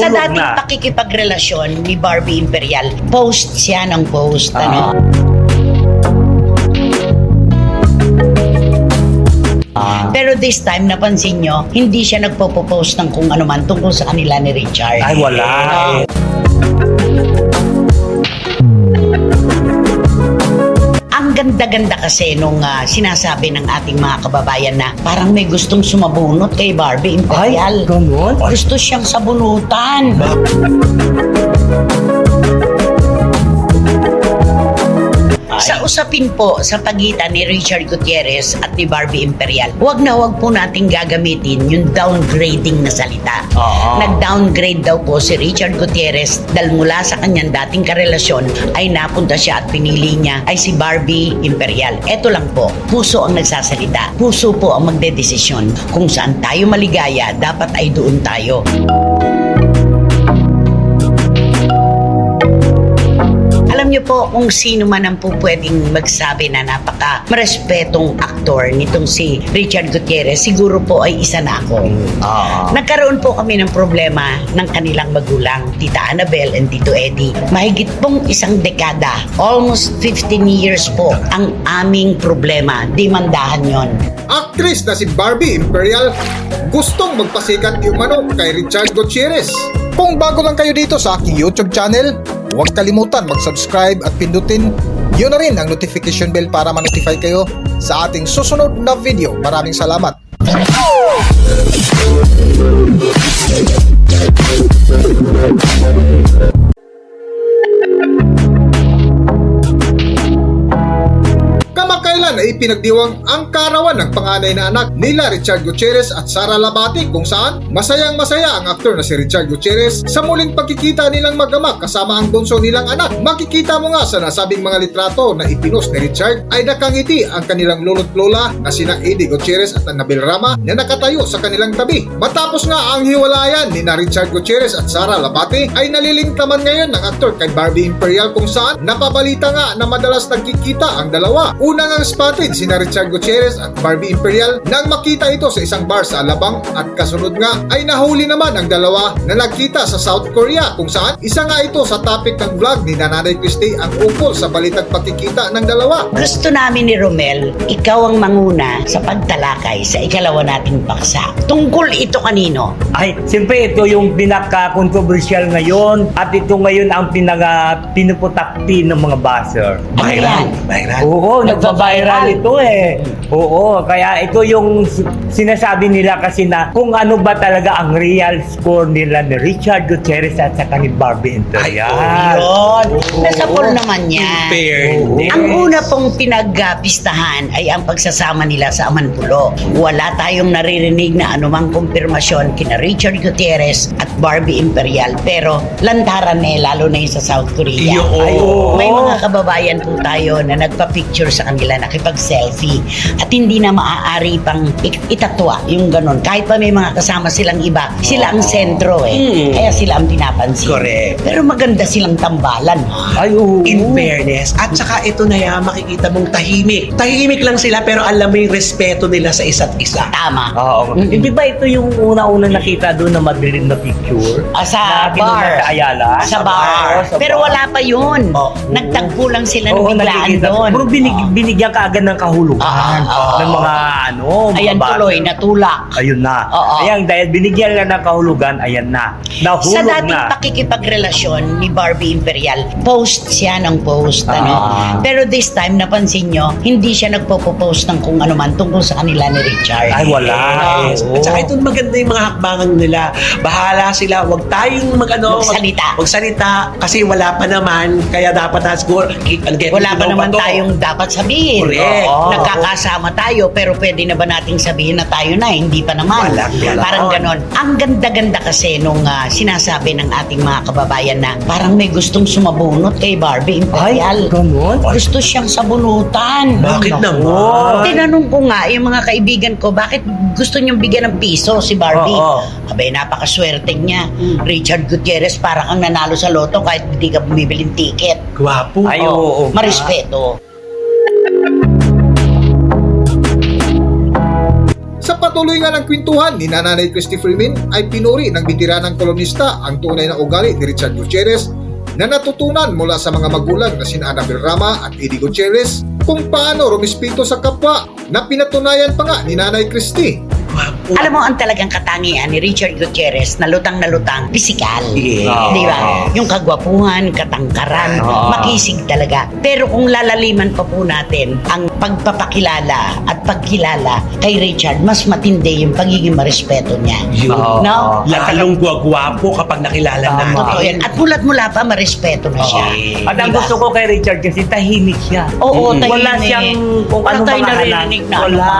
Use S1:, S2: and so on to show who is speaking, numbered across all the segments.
S1: Sa dating
S2: na.
S1: pakikipagrelasyon ni Barbie Imperial, post siya ng post. Ano?
S2: Ah.
S1: Pero this time, napansin nyo, hindi siya nagpo-post ng kung ano man tungkol sa kanila ni Richard.
S2: Ay, wala.
S1: Ah. Ganda-ganda kasi nung ah, sinasabi ng ating mga kababayan na parang may gustong sumabunot kay Barbie
S2: Ay,
S1: Imperial.
S2: ganun?
S1: Gusto siyang sabunutan. Sa usapin po sa pagitan ni Richard Gutierrez at ni Barbie Imperial, huwag na huwag po nating gagamitin yung downgrading na salita.
S2: Oo.
S1: Nag-downgrade daw po si Richard Gutierrez dahil mula sa kanyang dating karelasyon ay napunta siya at pinili niya ay si Barbie Imperial. Eto lang po, puso ang nagsasalita. Puso po ang magdedesisyon. Kung saan tayo maligaya, dapat ay doon tayo. Alam niyo po kung sino man ang po pwedeng magsabi na napaka marespetong aktor nitong si Richard Gutierrez, siguro po ay isa na ako.
S2: Oo.
S1: Nagkaroon po kami ng problema ng kanilang magulang, Tita Annabel and Tito Eddie. Mahigit pong isang dekada, almost 15 years po, ang aming problema. Dimandahan yon.
S3: Actress na si Barbie Imperial gustong magpasikat yung manok kay Richard Gutierrez. Kung bago lang kayo dito sa aking YouTube channel, huwag kalimutan mag-subscribe at pindutin yun na rin ang notification bell para ma-notify kayo sa ating susunod na video. Maraming salamat. Ipinagdiwang ang karawan ng panganay na anak nila Richard Gutierrez at Sara Labati kung saan masayang masaya ang aktor na si Richard Gutierrez sa muling pagkikita nilang mag-ama kasama ang bunso nilang anak. Makikita mo nga sa nasabing mga litrato na ipinos ni Richard ay nakangiti ang kanilang lolo't lola na sina Eddie Gutierrez at Annabel Rama na nakatayo sa kanilang tabi. Matapos nga ang hiwalayan ni na Richard Gutierrez at Sara Labati ay nalilingtaman ngayon ng aktor kay Barbie Imperial kung saan napabalita nga na madalas nagkikita ang dalawa. Unang ang spotted sina Richard Gutierrez at Barbie Imperial nang makita ito sa isang bar sa Alabang at kasunod nga ay nahuli naman ang dalawa na nagkita sa South Korea kung saan isa nga ito sa topic ng vlog ni Nanay Christie ang ukol sa balitang pagkikita ng dalawa.
S1: Gusto namin ni Romel, ikaw ang manguna sa pagtalakay sa ikalawa nating paksa. Tungkol ito kanino?
S2: Ay, siyempre ito yung pinaka-controversial ngayon at ito ngayon ang pinaka pinuputakti ng mga buzzer.
S1: Yan?
S4: Viral.
S2: Oo,
S1: Nagbabiral.
S2: Ito eh. Oo, kaya ito yung sinasabi nila kasi na kung ano ba talaga ang real score nila ni Richard Gutierrez at saka ni Barbie Imperial.
S1: Yun.
S2: Oo.
S1: Nasa pool naman yan.
S4: Fairness.
S1: Ang una pong pinagpistahan ay ang pagsasama nila sa Amanpulo. Wala tayong naririnig na anumang kumpirmasyon kina Richard Gutierrez at Barbie Imperial pero lantaran eh lalo na yung sa South Korea.
S2: Ay, oo.
S1: May mga kababayan po tayo na nagpa-picture sa kanila, nakipag-selfie at hindi na maaari pang itatwa yung ganun. Kahit pa may mga kasama silang iba, sila ang sentro eh.
S4: Mm.
S1: Kaya sila ang pinapansin.
S4: Correct.
S1: Pero maganda silang tambalan.
S2: Ay, oo.
S4: In fairness. At saka ito na yan, makikita mong tahimik. Tahimik lang sila pero alam mo yung respeto nila sa isa't isa.
S1: Tama.
S2: Oo.
S1: Mm-mm.
S2: Hindi ba ito yung una-una nakita doon na madilim na picture?
S1: Ah, sa bar.
S2: Sa Ayala?
S1: Sa bar.
S2: Sa
S1: Pero
S2: bar.
S1: wala pa yun.
S4: Oo.
S1: Nagtagpo lang sila ng
S2: Oo,
S1: biglaan
S2: nakikita.
S1: doon.
S2: Pero binig, binigyan ka agad ng kahulugan
S1: Ah, ah,
S2: ng
S1: ah.
S2: mga ano, mga
S1: Ayan
S2: bata.
S1: tuloy, natulak.
S2: Ayun na.
S1: Oo.
S2: Ayan, dahil binigyan lang ng kahulugan, ayan na. Nahulog
S1: Sa dating
S2: na.
S1: pakikipagrelasyon ni Barbie Imperial, post siya ng post. Ano?
S2: Ah.
S1: Pero this time, napansin nyo, hindi siya nagpo-post ng kung ano man tungkol sa kanila ni Richard.
S2: Ay, wala.
S4: Yes.
S2: Oo.
S4: At saka ito maganda yung mga hakbangan nila. Bahala sila. Huwag tayong mag, ano,
S1: Magsalita.
S4: Mag, magsalita. Kasi wala pa naman. Kaya dapat na siguro. ano, get
S1: Wala pa naman
S4: to.
S1: tayong dapat sabihin.
S4: Correct.
S2: Oo.
S1: Nagkakasama tayo, pero pwede na ba nating sabihin na tayo na? Hindi pa naman. Parang ganon. Ang ganda-ganda kasi nung ah, sinasabi ng ating mga kababayan na parang may gustong sumabunot kay Barbie
S2: Ay,
S1: Imperial.
S2: ganun?
S1: Gusto siyang sabunutan.
S4: Bakit
S2: Naku.
S4: naman?
S1: Tinanong ko nga yung mga kaibigan ko, bakit gusto niyong bigyan ng piso si Barbie?
S2: Oo.
S1: Abay, napakaswerte niya. Richard Gutierrez, parang kang nanalo sa loto kahit hindi ka bumibiling ticket.
S4: Gwapo.
S2: Ay, oo.
S1: Marespeto.
S3: Sa patuloy nga ng kwentuhan ni Nanay Christy Freeman ay pinuri ng bitiranang kolonista ang tunay na ugali ni Richard Gutierrez na natutunan mula sa mga magulang na sina Annabel Rama at Eddie Gutierrez kung paano rumispito sa kapwa na pinatunayan pa nga ni Nanay Christy.
S1: Alam mo, ang talagang katangian ni Richard Gutierrez na lutang na lutang, pisikal.
S4: Yes.
S1: Di ba? Yung kagwapuhan, katangkaran,
S2: Oo.
S1: makisig talaga. Pero kung lalaliman pa po natin ang pagpapakilala at pagkilala kay Richard, mas matindi yung pagiging marespeto niya.
S4: Yun.
S2: Oo.
S1: No?
S4: Lalong gwagwapo kapag nakilala
S2: Tama.
S4: natin.
S1: Totoo yan. At mulat-mula pa, marespeto na siya.
S4: Okay.
S2: At ang
S1: Diba?
S2: gusto ko kay Richard kasi tahimik siya.
S1: Oo,
S4: Mm.
S1: tahimik.
S2: Wala siyang kung ano mga
S1: na ano
S2: Wala.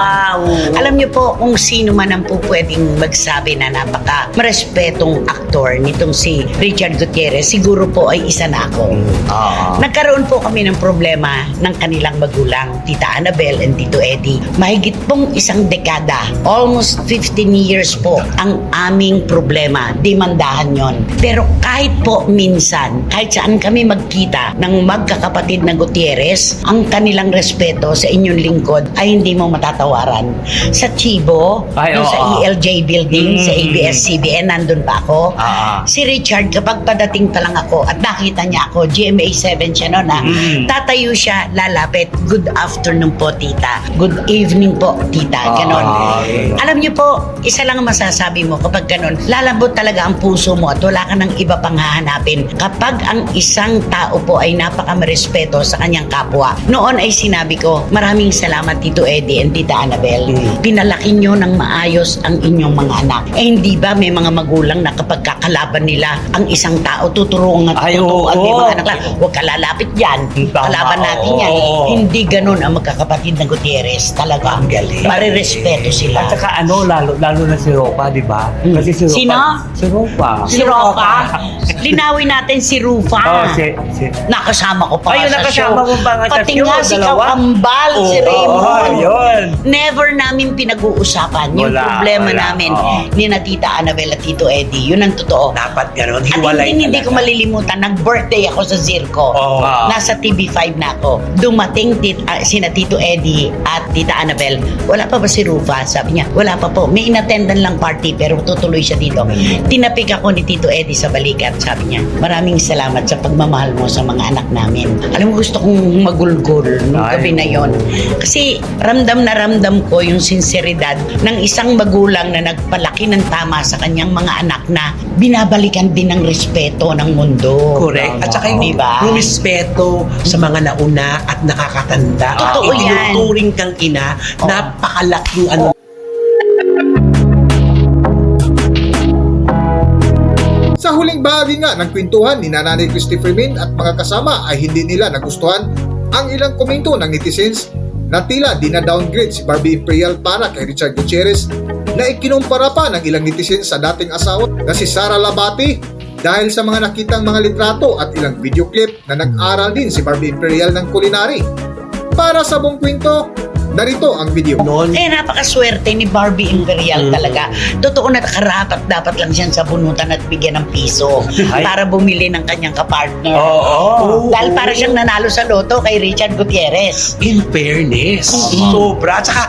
S1: Alam niyo po kung sino man ang po pwedeng magsabi na napaka marespetong aktor nitong si Richard Gutierrez, siguro po ay isa na ako.
S2: Oo.
S1: Nagkaroon po kami ng problema ng kanilang magulang, Tita Annabel and Tito Eddie. Mahigit pong isang dekada, almost 15 years po, ang aming problema. Demandahan yon. Pero kahit po minsan, kahit saan kami magkita ng magkakapatid na Gutierrez, ang kanilang respeto sa inyong lingkod ay hindi mo matatawaran. Sa Chibo,
S2: Ay,
S1: yung sa. ELJ building, sa
S2: Mm.
S1: ABS-CBN, nandun pa ako.
S2: Ah.
S1: Si Richard, kapag padating pa lang ako at nakita niya ako, GMA 7 siya noon ha,
S2: Mm.
S1: tatayo siya, lalapit, good afternoon po tita, good evening po tita, ganon.
S2: Ah,
S1: Alam niyo po, isa lang ang masasabi mo kapag ganon, lalambot talaga ang puso mo at wala ka ng iba pang hahanapin. Kapag ang isang tao po ay napaka-respeto sa kanyang kapwa. Noon ay sinabi ko, maraming salamat Tito Eddie and Tita Annabel.
S4: Mm.
S1: Pinalaki niyo ng maayos ang inyong mga anak. Eh hindi ba may mga magulang na kapag kakalaban nila ang isang tao, tuturuan at tuturuan yung mga anak lang, huwag ka lalapit yan.
S2: Tama,
S1: Kalaban natin yan.
S4: oo.
S1: Hindi ganun ang magkakapatid na Gutierrez. Talaga.
S4: Ang galing.
S1: Marirespeto sila.
S2: At saka ano, lalo, lalo na si Ropa, di ba?
S1: Mm.
S2: Kasi si Ropa.
S1: Sino?
S2: Si Ropa.
S1: Si Ropa. Linawin natin si Rufa.
S2: Oh, si, si,
S1: Nakasama ko pa
S2: Ayun,
S1: sa
S2: nakasama
S1: show.
S2: mo pa nga sa
S1: Pati nga si. Kakambal, si
S2: Oo,
S1: Raymond.
S2: yun.
S1: Never namin pinag-uusapan yung
S2: Wala,
S1: problema
S2: wala,
S1: namin
S2: oo.
S1: ni na Tita Annabel at Tito Eddie. Yun ang totoo.
S4: Dapat ganon.
S1: At
S4: Hiwalay
S1: hindi, hindi
S4: talaga.
S1: ko malilimutan, nag-birthday ako sa Zirco.
S4: Oo.
S2: Ah.
S1: Nasa TV5 na ako. Dumating tit, ah, sina Tito Eddie at Tita Annabel. Wala pa ba si Rufa? Sabi niya, wala pa po. May inattendan lang party pero tutuloy siya dito. Tinapik ako ni Tito Eddie sa balikat. Sabi niya, maraming salamat sa pagmamahal mo sa mga anak namin. Alam mo, gusto kong magulgol nung gabi na yon. Kasi ramdam na ramdam ko yung sinseridad ng isang magulang na nagpalaki ng tama sa kanyang mga anak na binabalikan din ng respeto ng mundo.
S4: Correct. At saka yung
S1: Diba?
S4: rumispeto sa mga nauna at nakakatanda.
S1: Totoo yan.
S4: Itinuturing kang ina,
S1: Oo.
S4: napakalaking ano.
S3: Sa huling bahagi nga ng kwentuhan ni Nanay Christy Freeman at mga kasama ay hindi nila nagustuhan ang ilang komento ng netizens na tila di na downgrade si Barbie Imperial para kay Richard Gutierrez na ikinumpara pa ng ilang netizens sa dating asawa na si Sara Labati dahil sa mga nakitang mga litrato at ilang video clip na nag-aral din si Barbie Imperial ng culinary. Para sa buong kwento, narito ang video.
S4: Noon,
S1: Eh, napakaswerte ni Barbie Imperial
S4: Mm.
S1: talaga. Totoo na karapat dapat lang siyang sabunutan at bigyan ng piso
S2: Ay.
S1: para bumili ng kanyang kapartner.
S2: Oo.
S1: Dahil para siyang nanalo sa loto kay Richard Gutierrez.
S4: in fairness, sobra. At saka,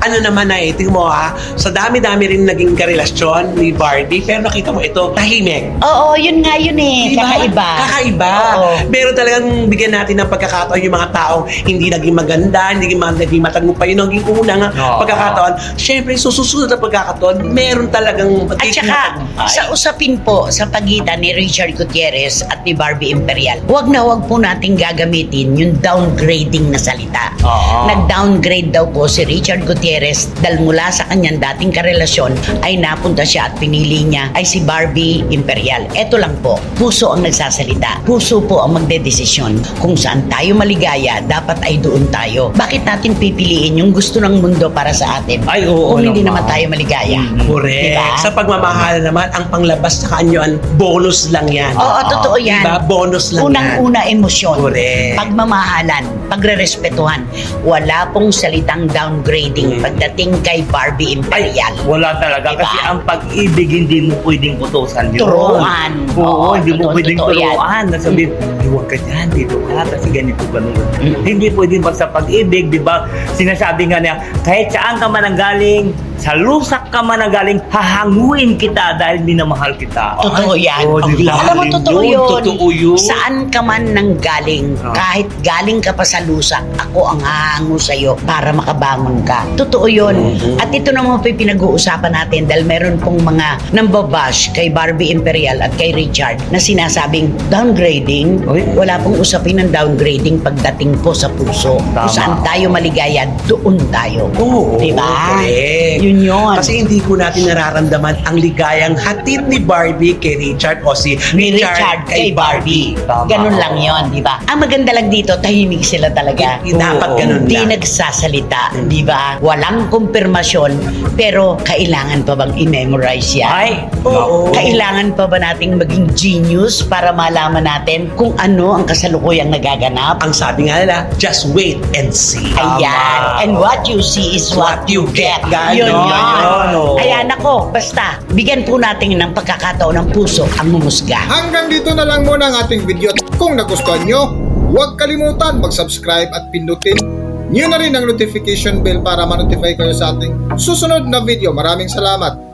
S4: ano naman na eh, tingnan mo ha, sa dami-dami rin naging karelasyon ni Barbie, pero nakita mo ito, tahimik.
S1: Oo, yun nga yun eh.
S4: Diba?
S1: Kakaiba.
S4: Kakaiba.
S1: Oo.
S4: Pero talagang bigyan natin ng pagkakataon yung mga taong hindi naging maganda, hindi naging, naging matagumpay, yung naging unang
S2: Oo.
S4: pagkakataon. Siyempre, susunod na pagkakataon, meron talagang
S1: At saka, sa usapin po sa pagitan ni Richard Gutierrez at ni Barbie Imperial, huwag na huwag po natin gagamitin yung downgrading na salita.
S2: Oo.
S1: Nag-downgrade daw po si Richard Gutierrez dahil mula sa kanyang dating karelasyon ay napunta siya at pinili niya ay si Barbie Imperial. Ito lang po, puso ang nagsasalita. Puso po ang magdedesisyon. Kung saan tayo maligaya, dapat ay doon tayo. Bakit natin pipiliin yung gusto ng mundo para sa atin?
S2: Ay, oo
S1: Kung hindi
S2: naman.
S1: tayo maligaya.
S4: Correct.
S1: Diba?
S4: Sa pagmamahal naman, ang panglabas sa kanyo, ang bonus lang yan.
S1: Oo, totoo yan.
S4: Diba? Bonus lang yan.
S1: Unang-una emosyon.
S4: Correct.
S1: Pagmamahalan, pagrerespetuhan. Wala pong salitang downgrading
S4: Mm.
S1: pagdating kay Barbie Imperial.
S2: Wala talaga
S1: Diba?
S2: kasi ang pag-ibig hindi mo pwedeng putusan yun.
S1: Turuan.
S2: Oo,
S1: Oo,
S2: hindi mo
S1: totoo,
S2: pwedeng
S1: totoo yan.
S2: turuan. Nasabihin, "Di, huwag ka dyan, dito ka, kasi ganito, ganun.
S1: Mm.
S2: Hindi pwedeng basta pag-ibig, di ba? Sinasabi nga niya, kahit saan ka man ang galing, sa lusak ka man na galing, hahanguin kita dahil minamahal kita.
S1: Totoo yan.
S2: Oh, di ba?
S1: Alam mo, totoo
S4: Yun, totoo yun.
S1: Saan ka man nang galing,
S2: Ah.
S1: kahit galing ka pa sa lusak, ako ang hahango sa'yo para makabangon ka. Totoo yun.
S4: Mhm.
S1: At ito naman po yung pinag-uusapan natin dahil meron pong mga nambabash kay Barbie Imperial at kay Richard na sinasabing downgrading.
S2: Uy.
S1: Wala pong usapin ng downgrading pagdating po sa puso.
S2: Tama.
S1: Kung saan tayo maligaya, doon tayo.
S4: Oo,
S1: Diba?
S4: correct.
S1: Yun yun.
S4: Kasi hindi ko natin nararamdaman ang ligayang hatid ni Barbie kay Richard o si
S1: ni Richard kay Barbie.
S2: Tama.
S1: Ganun lang yon, di ba? Ang maganda lang dito, tahimik sila talaga.
S4: Hindi dapat
S2: Oo.
S4: ganun
S1: Hindi
S4: lang.
S1: nagsasalita, di ba? Walang kumpirmasyon, pero kailangan pa bang i-memorize yan?
S2: Ay,
S4: Oo.
S1: Kailangan pa ba nating maging genius para malaman natin kung ano ang kasalukuyang nagaganap?
S4: Ang sabi nga nila, just wait and see.
S1: Ayan. And what you see is what you get.
S4: Ganon.
S1: Yun yun.
S2: Oo.
S1: Ayan ako, basta, bigyan po natin ng pagkakataon ng puso ang mumusga.
S3: Hanggang dito na lang muna ang ating video. At Kung nagustuhan nyo, huwag kalimutan mag-subscribe at pindutin nyo na rin ang notification bell para ma-notify kayo sa ating susunod na video. Maraming salamat!